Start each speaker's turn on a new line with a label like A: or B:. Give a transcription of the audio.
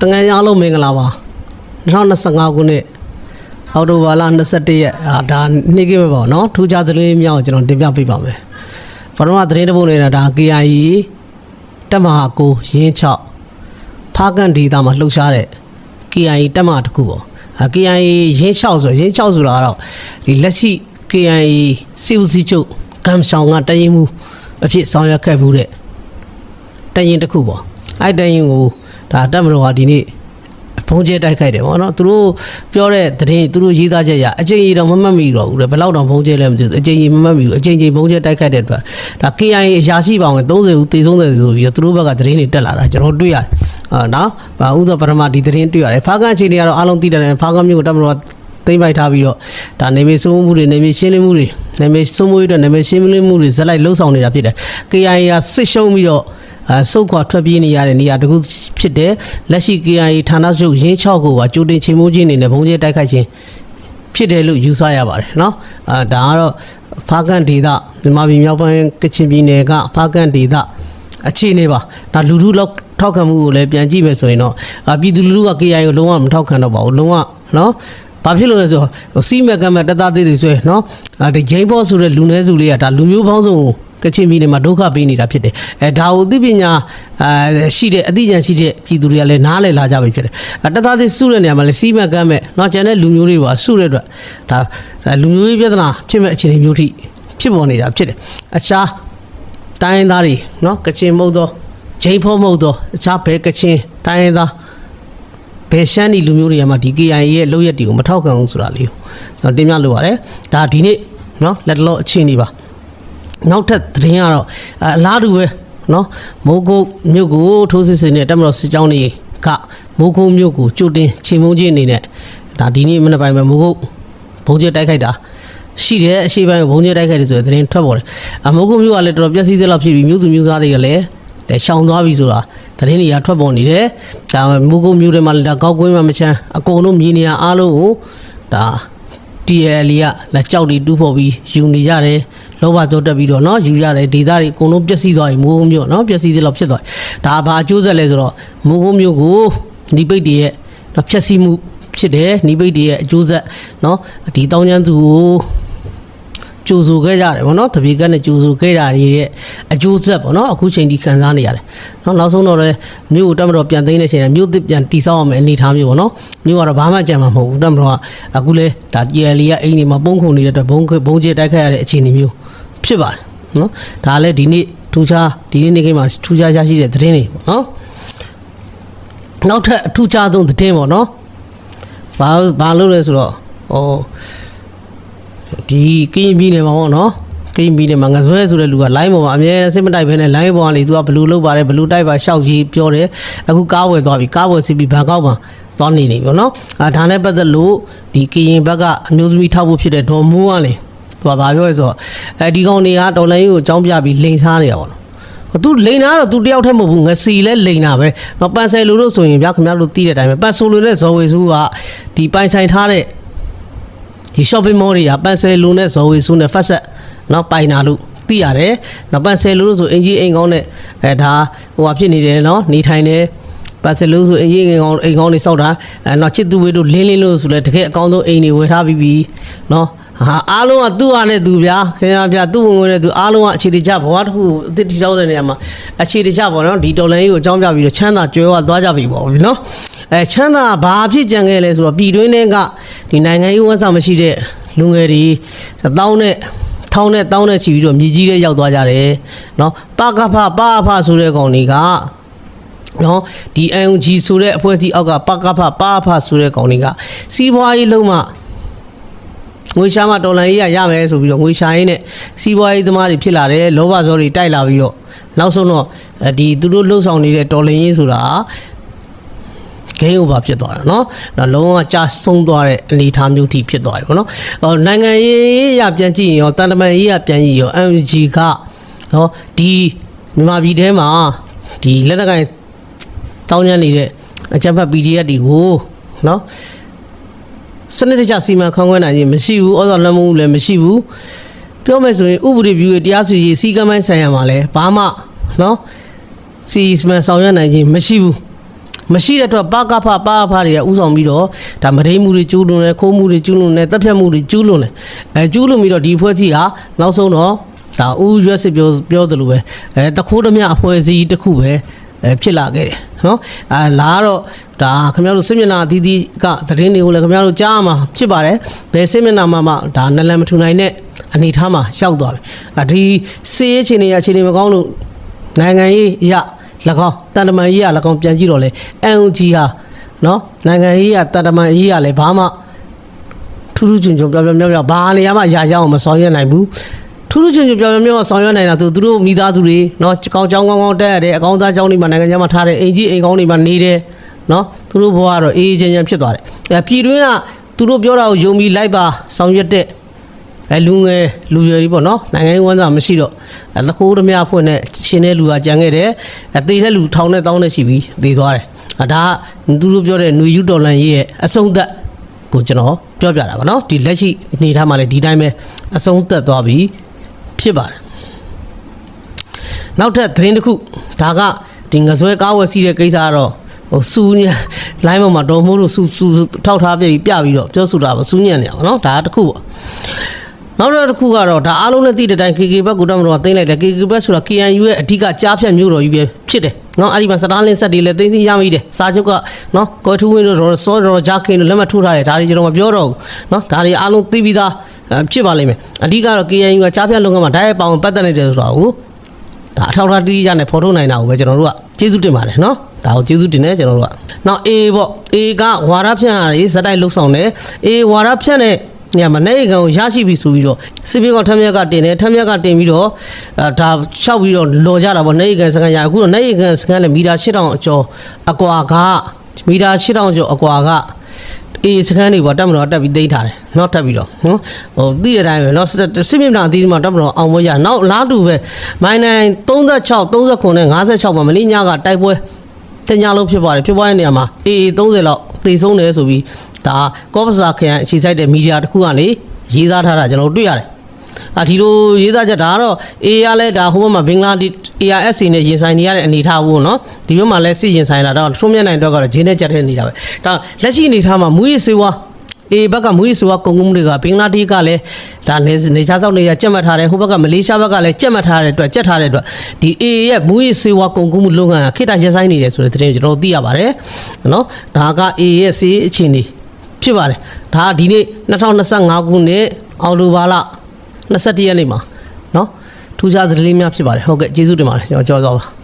A: တငယ်အားလုံးမင်္ဂလာပါ2025ခုနှစ်အောက်တိုဘာလ21ရက်အာဒါနေ့ကပဲပေါ့နော်ထူးခြားသတင်းလေးများကိုကျွန်တော်တင်ပြပေးပါမယ်ပထမသတင်းတစ်ပုဒ်နေတာဒါ KIE တက်မဟာကိုရင်း6ဖားကန်ဒေတာမှာလှုပ်ရှားတဲ့ KIE တက်မဟာတစ်ခုပေါ့အာ KIE ရင်း6ဆိုရင်း6ဆိုတာကတော့ဒီလက်ရှိ KIE စီဦးစီးချုပ်ကမ်ဆောင်ကတရင်မှုအဖြစ်ဆောင်ရွက်ခဲ့မှုတဲ့တရင်တစ်ခုပေါ့ အဲ့တရင်ကိုဒါတက်မတော်ကဒီနေ့ဖုံးကျဲတိုက်ခိုက်တယ်ပေါ့နော်သူတို့ပြောတဲ့သတင်းသူတို့ရေးသားချက်ရအချိန်ကြီးတော့မမှတ်မိတော့ဘူးလေဘယ်လောက်တောင်ဖုံးကျဲလဲမသိဘူးအချိန်ကြီးမမှတ်မိဘူးအချိန်ကြီးဖုံးကျဲတိုက်ခိုက်တဲ့အတွက်ဒါ KIA အရာရှိပေါင်း30ဦးတေဆုံးတယ်ဆိုပြီးတော့သူတို့ဘက်ကသတင်းတွေတက်လာတာကျွန်တော်တွေ့ရတယ်အာနော်ဘာဥသောပထမဒီသတင်းတွေ့ရတယ်ဖားကန်အချိန်တွေကတော့အားလုံးသိတယ်ဖားကန်မျိုးကိုတက်မတော်ကသိမ့်ပိုက်ထားပြီးတော့ဒါနေမေစိုးမှုတွေနေမေရှင်းလင်းမှုတွေနေမေစိုးမှုတွေနေမေရှင်းလင်းမှုတွေဇက်လိုက်လှုပ်ဆောင်နေတာဖြစ်တယ် KIA ကစစ်ရှုံးပြီးတော့ အဲစုတ်ခွာထွက်ပြေးနေရတဲ့နေရာတစ်ခုဖြစ်တဲ့လက်ရှိ KIA ဌာနချုပ်ရင်း6ကိုပါကြိုတင်ချိန်မိုးခြင်းနေနဲ့ဘုံကျဲတိုက်ခိုက်ခြင်းဖြစ်တယ်လို့ယူဆရပါတယ်เนาะအာဒါကတော့ဖားကန်ဒေသမြန်မာပြည်မြောက်ပိုင်းကချင်ပြည်နယ်ကဖားကန်ဒေသအခြေအနေပါဒါလူထုလောက်ထောက်ခံမှုကိုလည်းပြန်ကြည့်မယ်ဆိုရင်တော့အာပြည်သူလူထုက KIA ကိုလုံးဝမထောက်ခံတော့ပါဘူးလုံးဝเนาะဘာဖြစ်လို့လဲဆိုတော့စီမက်ကမ်းမဲ့တသားသေးသေးဆွဲเนาะအာဒီဂျိမ်းဘောဆိုတဲ့လူနည်းစုလေးကဒါလူမျိုးပေါင်းစုံကို ကချင်ပြည်နယ်မှာဒုက္ခပေးနေတာဖြစ်တယ်အဲဒါကိုသိပညာအဲရှိတဲ့အသိဉာဏ်ရှိတဲ့ပြည်သူတွေကလည်းနားလည်လာကြပြီဖြစ်တယ်အတသားသေးစုတဲ့နေရာမှာလည်းစီးမံကမ်းမဲ့နော်ကျန်တဲ့လူမျိုးတွေပါစုတဲ့အတွက်ဒါလူမျိုးရေးပြဿနာဖြစ်မဲ့အခြေအနေမျိုးထိဖြစ်ပေါ်နေတာဖြစ်တယ်အခြားတိုင်းသားတွေနော်ကချင်မဟုတ်သောဂျိမ်းဖုံးမဟုတ်သောအခြားဘဲကချင်တိုင်းသားဘယ်ရှမ်းဒီလူမျိုးတွေကမှဒီ KIA ရဲ့လောက်ရက်တီကိုမထောက်ခံဘူးဆိုတာလေးကိုကျွန်တော်တင်ပြလိုပါတယ်ဒါဒီနေ့နော်လက်တလောအခြေအနေပါ နောက်ထပ်သတင်းကတော့အလားတူပဲနော်မိုးကုတ်မြို့ကိုထိုးစစ်ဆင်တဲ့တက်မတော်စစ်ကြောင်းတွေကမိုးကုတ်မြို့ကိုကြိုတင်ချိန်မုံကြီးအနေနဲ့ဒါဒီနေ့မနေ့ပိုင်းမှာမိုးကုတ်ဘုံကျတိုက်ခိုက်တာရှိတယ်အရှိပိုင်းဘုံကျတိုက်ခိုက်တယ်ဆိုတဲ့သတင်းထွက်ပေါ်တယ်အမိုးကုတ်မြို့ကလည်းတော်တော်ပျက်စီးသလောက်ဖြစ်ပြီးမြို့သူမြို့သားတွေကလည်းလဲရှောင်သွားပြီဆိုတာသတင်းတွေကထွက်ပေါ်နေတယ်ဒါမူကုမျိုးတွေမှာလည်းဒါကောက်ကွင်းမှာမချမ်းအကုန်လုံးမြေနေရအားလုံးကိုဒါ TL ကလက်ကြောက်တွေတူးဖို့ပြီးယူနေကြတယ် လောဘကြောတက်ပြီးတော့เนาะယူရတယ်ဒေတာတွေအကုန်လုံးပျက်စီးသွားပြီမိုးကုန်းမျိုးเนาะပျက်စီးသလောက်ဖြစ်သွားပြီဒါဘာအကျိုးဆက်လဲဆိုတော့မိုးကုန်းမျိုးကိုဒီပိတ်တွေရဲ့เนาะဖြက်စီးမှုဖြစ်တယ်ဒီပိတ်တွေရဲ့အကျိုးဆက်เนาะဒီတောင်းကျမ်းသူကိုကြိုဆိုခဲ့ကြတယ်ဗောနော်တပည့်ကနဲ့ကြိုဆိုခဲ့တာတွေရဲ့အကျိုးဆက်ဗောနော်အခုချိန်ဒီခံစားနေရတယ်เนาะနောက်ဆုံးတော့လည်းမြို့ကိုတက်မတော်ပြန်သိမ်းတဲ့ချိန်ကမြို့သစ်ပြန်တိဆောက်အောင်မယ်အနေထားမျိုးဗောနော်မြို့ကတော့ဘာမှကြံမှာမဟုတ်ဘူးတက်မတော်ကအခုလဲဒါ JL ကအိမ်နေမှာပုံခုန်နေတဲ့အတွက်ဘုံဘုံကျဲတိုက်ခိုက်ရတဲ့အခြေအနေမျိုး ဖြစ်ပါတယ်နော်ဒါလည်းဒီနေ့ထူးခြားဒီနေ့နေ့ကိမှာထူးခြားရရှိတဲ့သတင်းတွေပေါ့နော်နောက်ထပ်အထူးခြားဆုံးသတင်းပေါ့နော်ဘာဘာလို့လဲဆိုတော့ဟိုဒီကရင်ပြည်နယ်မှာပေါ့နော်ကရင်ပြည်နယ်မှာငဆွဲဆိုတဲ့လူက line ပေါ်မှာအမြဲတမ်းစစ်မတိုက်ဘဲနဲ့ line ပေါ်ကနေသူကဘလူးလောက်ပါတယ်ဘလူးတိုက်ပါရှောက်ကြီးပြောတယ်အခုကားဝယ်သွားပြီကားဝယ်စီပြီးဘန်ကောက်မှာသွားနေနေပြီပေါ့နော်အာဒါနဲ့ပတ်သက်လို့ဒီကရင်ဘက်ကအမျိုးသမီးထောက်ဖို့ဖြစ်တဲ့ဒေါ်မိုးကလေ သူကဘာပြောလဲဆိုတော့အဲဒီကောင်တွေကတော်လိုင်းကိုအကြောင်းပြပြီးလိန်စားနေတာပေါ့နော်သူလိန်တာကတော့သူတယောက်တည်းမဟုတ်ဘူးငစီလဲလိန်တာပဲ။နော်ပန်ဆယ်လိုလို့ဆိုရင်ဗျာခင်ဗျားတို့သိတဲ့အတိုင်းပဲပန်ဆိုလိုနဲ့ဇော်ဝေစုကဒီပိုင်ဆိုင်ထားတဲ့ဒီ shopping mall တွေကပန်ဆယ်လိုနဲ့ဇော်ဝေစုနဲ့ဖတ်ဆက်နော်ပိုင်နာလို့သိရတယ်။နော်ပန်ဆယ်လိုလို့ဆိုအင်ကြီးအိမ်ကောင်းနဲ့အဲဒါဟိုဟာဖြစ်နေတယ်နော်နေထိုင်တယ်ပတ်စလို့ဆိုအရင်အိမ်ကောင်းအိမ်ကောင်းတွေစောက်တာအဲတော့ချစ်သူဝေးတို့လင်းလင်းလို့ဆိုလဲတကယ်အကောင်းဆုံးအိမ်တွေဝယ်ထားပြီးပြီနော် ဟာအားလုံးကသူ့ဟာနဲ့သူဗျာခင်ဗျာဗျာသူ့ဝင်ဝင်နဲ့သူအားလုံးကအခြေတကျဘဝတစ်ခုအစ်တိတောက်တဲ့နေရာမှာအခြေတကျပေါ့နော်ဒီတော်လိုင်းကြီးကိုအကြောင်းပြပြီးတော့ချမ်းသာကြွယ်ဝသွားကြပြီပေါ့ဗျနော်အဲချမ်းသာဘာဖြစ်ကြံခဲ့လဲဆိုတော့ပြည်တွင်းထဲကဒီနိုင်ငံရေးဝန်ဆောင်မရှိတဲ့လူငယ်တွေတောင်းတဲ့ထောင်းနဲ့တောင်းနဲ့ချီပြီးတော့မြည်ကြီးတဲ့ရောက်သွားကြတယ်နော်ပကဖပအဖဆိုတဲ့ကောင်တွေကနော်ဒီ NUG ဆိုတဲ့အဖွဲ့အစည်းအောက်ကပကဖပါဖဆိုတဲ့ကောင်တွေကစီးပွားရေးလုံးမှ ငွေရှာမှဒေါ်လာကြီးရရမယ်ဆိုပြီးတော့ငွေရှာရင်းနဲ့စီးပွားရေးသမားတွေဖြစ်လာတယ်လောဘဇောတွေတိုက်လာပြီးတော့နောက်ဆုံးတော့အဲဒီသူတို့လှုပ်ဆောင်နေတဲ့ဒေါ်လာကြီးဆိုတာဂိမ်း over ဖြစ်သွားတာเนาะဒါလုံးဝကြာဆုံးသွားတဲ့အနေအထားမျိုးထိဖြစ်သွားတယ်ပေါ့နော်ဟောနိုင်ငံရေးရပြန်ကြည့်ရင်ရောတန်တမန်ရေးရပြန်ကြည့်ရော MG ကเนาะဒီမြန်မာပြည်ထဲမှာဒီလက်နက်ကိုင် တောင်းကျမ်းနေတဲ့အကြံဖတ် PDF တွေကိုနော် စနစ်တကျစီမံခန့်ခွဲနိုင်ခြင်းမရှိဘူးဩဇာလွှမ်းမိုးမှုလည်းမရှိဘူးပြောမယ်ဆိုရင်ဥပဒေပြုရဲ့တရားစီရင်စီကမ်းပိုင်းဆိုင်ရာမှာလည်းဘာမှနော်စီမံဆောင်ရွက်နိုင်ခြင်းမရှိဘူးမရှိတဲ့အတွက်ပါကဖပါဖတွေကဥဆောင်ပြီးတော့ဒါမရိမှုတွေကျူးလွန်တယ်ခိုးမှုတွေကျူးလွန်တယ်တပ်ဖြတ်မှုတွေကျူးလွန်တယ်အဲကျူးလွန်ပြီးတော့ဒီဖွဲ့စည်းဟာနောက်ဆုံးတော့ဒါဦးရွက်စစ်ပြောပြောတယ်လို့ပဲအဲတခိုးသမျှအဖွဲ့အစည်းတစ်ခုပဲအဲ ဖြစ်လာခဲ့တယ်နော်အဲလာတော့ဒါခင်ဗျားတို့စစ်မျက်နှာအသီးသီးကသတင်းတွေကိုလည်းခင်ဗျားတို့ကြားမှာဖြစ်ပါတယ်ဘယ်စစ်မျက်နှာမှာမှဒါနလန်မထူနိုင်တဲ့အနေအထားမှာရောက်သွားပြီအဒီစေးအခြေအနေရအခြေအနေမကောင်းလို့နိုင်ငံရေးရ၎င်းတန်တမန်ရေးရ၎င်းပြန်ကြည့်တော့လေ NUG ဟာနော်နိုင်ငံရေးရတန်တမန်ရေးရလည်းဘာမှထူးထူးချွန်ချွန်ပြောပြောပြောပြောဘာနေရာမှရာရအောင်မဆောင်ရွက်နိုင်ဘူး ထူးထူးချွန်ချွန်ပြောင်ပြောင်ပြောင်ဆောင်ရွက်နိုင်တာဆိုသူတို့မိသားစုတွေနော်ကောင်းချောင်းကောင်းကောင်းတက်ရတယ်အကောင်းသားချောင်းတွေမှာနိုင်ငံခြားမှာထားတယ်အိမ်ကြီးအိမ်ကောင်းတွေမှာနေတယ်နော်သူတို့ဘဝကတော့အေးအေးချမ်းချမ်းဖြစ်သွားတယ်အဲပြည်တွင်းကသူတို့ပြောတာကိုယုံပြီးလိုက်ပါဆောင်ရွက်တဲ့အဲလူငယ်လူရွယ်တွေပေါ့နော်နိုင်ငံရေးဝန်ဆောင်မရှိတော့အဲသခိုးသမားဖွင့်တဲ့ရှင်တဲ့လူကကြံခဲ့တယ်အဲတေတဲ့လူထောင်နဲ့တောင်းနဲ့ရှိပြီးသေသွားတယ်အဲဒါကသူတို့ပြောတဲ့ຫນွေယူဒေါ်လာရေးရဲ့အဆုံးသက်ကိုကျွန်တော်ပြောပြတာပါနော်ဒီလက်ရှိအနေထားမှာလည်းဒီတိုင်းပဲအဆုံးသက်သွားပြီး ဖြစ်ပါတယ်နောက်ထပ်သတင်းတစ်ခုဒါကဒီငဆွဲကားဝယ်စီးတဲ့ကိစ္စကတော့ဟိုစူးညံလိုင်းပေါ်မှာတော်မိုးတို့စူးစူးထောက်ထားပြပြီးပြပြီးတော့ပြောဆိုတာပါစူးညံနေအောင်နော်ဒါတစ်ခုပေါ့နောက်တစ်ခုကတော့ဒါအားလုံးနဲ့သိတဲ့အတိုင်း KK ဘက်ကူတမတော်ကတင်လိုက်တယ် KK ဘက်ဆိုတာ KNU ရဲ့အဓိကကြားဖြတ်မြို့တော်ကြီးပဲဖြစ်တယ်နော်အဲ့ဒီမှာစတားလင်းဆက်တွေလည်းသိသိရမိတယ်စာချုပ်ကနော်ကော်ထူးဝင်းတို့စောတော်ဂျာကင်တို့လက်မှတ်ထိုးထားတယ်ဒါတွေကျွန်တော်မပြောတော့ဘူးနော်ဒါတွေအားလုံးသိပြီးသား ဖြစ်ပါလိမ့်မယ်အဓိကတော့ KNU ကကြားဖြတ်လုပ်ငန်းမှာဓာတ်ရိုက်ပေါင်ပတ်သက်နေတယ်ဆိုတာကိုဒါအထောက်အထားတိတိကျကျနဲ့ဖော်ထုတ်နိုင်တာကိုပဲကျွန်တော်တို့ကကျေးဇူးတင်ပါတယ်နော်ဒါကိုကျေးဇူးတင်တယ်ကျွန်တော်တို့ကနောက် A ပေါ့ A ကဝါရဖြန့်ဟာရေးစက်တိုက်လှုပ်ဆောင်တယ် A ဝါရဖြန့်နဲ့ညမနေ့ကံကိုရရှိပြီဆိုပြီးတော့စစ်ပြေကထမ်းမြက်ကတင်တယ်ထမ်းမြက်ကတင်ပြီးတော့ဒါလျှောက်ပြီးတော့လော်ကြတာပေါ့နေ့ကံစကန်ရအခုတော့နေ့ကံစကန်နဲ့မီတာ8000အကျော်အကွာကမီတာ8000ကျော်အကွာက အေးစခန်းတွေပေါ်တပ်မတော်တက်ပြီးသိမ်းထားတယ်နောက်ထပ်ပြီးတော့နော်ဟိုသိတဲ့အတိုင်းပဲနော်စစ်မြေပြင်အသီးမှာတပ်မတော်အောင်ပွဲရနောက်လားတူပဲမိုင်းနိုင်36 39နဲ့56မှာမင်းညကတိုက်ပွဲတညလုံးဖြစ်ပါတယ်ဖြစ်ပွားတဲ့နေရာမှာအေး30လောက်တေဆုံးတယ်ဆိုပြီးဒါကော့ပစာခရိုင်အခြေစိုက်တဲ့မီဒီယာတစ်ခုကနေရေးသားထားတာကျွန်တော်တွေ့ရတယ် အာဒီလိုရေးသားချက်ဒါကတော့ A ရလဲဒါဟိုဘက်မှာဘင်္ဂလားဒေ့ရှ် ARSC နဲ့ရင်ဆိုင်နေရတဲ့အနေအထားဘူးเนาะဒီဘက်မှာလဲစစ်ရင်ဆိုင်လာတော့ထုံးမြတ်နိုင်တော့ကတော့ဂျင်းနဲ့ကြက်တဲ့နေတာပဲဒါလက်ရှိအနေအထားမှာမူရစ်စေဝါ A ဘက်ကမူရစ်စေဝါကုန်ကုန်မှုတွေကဘင်္ဂလားဒေ့ရှ်ကလည်းဒါနေနေချားသောက်နေရကြက်မှတ်ထားတယ်ဟိုဘက်ကမလေးရှားဘက်ကလည်းကြက်မှတ်ထားတဲ့အတွက်ကြက်ထားတဲ့အတွက်ဒီ A ရဲ့မူရစ်စေဝါကုန်ကုန်မှုလုပ်ငန်းကခိတရက်ဆိုင်နေတယ်ဆိုတဲ့သတင်းကျွန်တော်တို့သိရပါတယ်เนาะဒါက A ရဲ့စီးအခြေအနေဖြစ်ပါတယ်ဒါကဒီနေ့2025ခုနှစ်အောက်တိုဘာလ 21ရက်နေ့မှာเนาะထူးခြားသတင်းလေးများဖြစ်ပါတယ်ဟုတ်ကဲ့ကျေးဇူးတင်ပါတယ်ကျွန်တော်ကြော်သွားပါ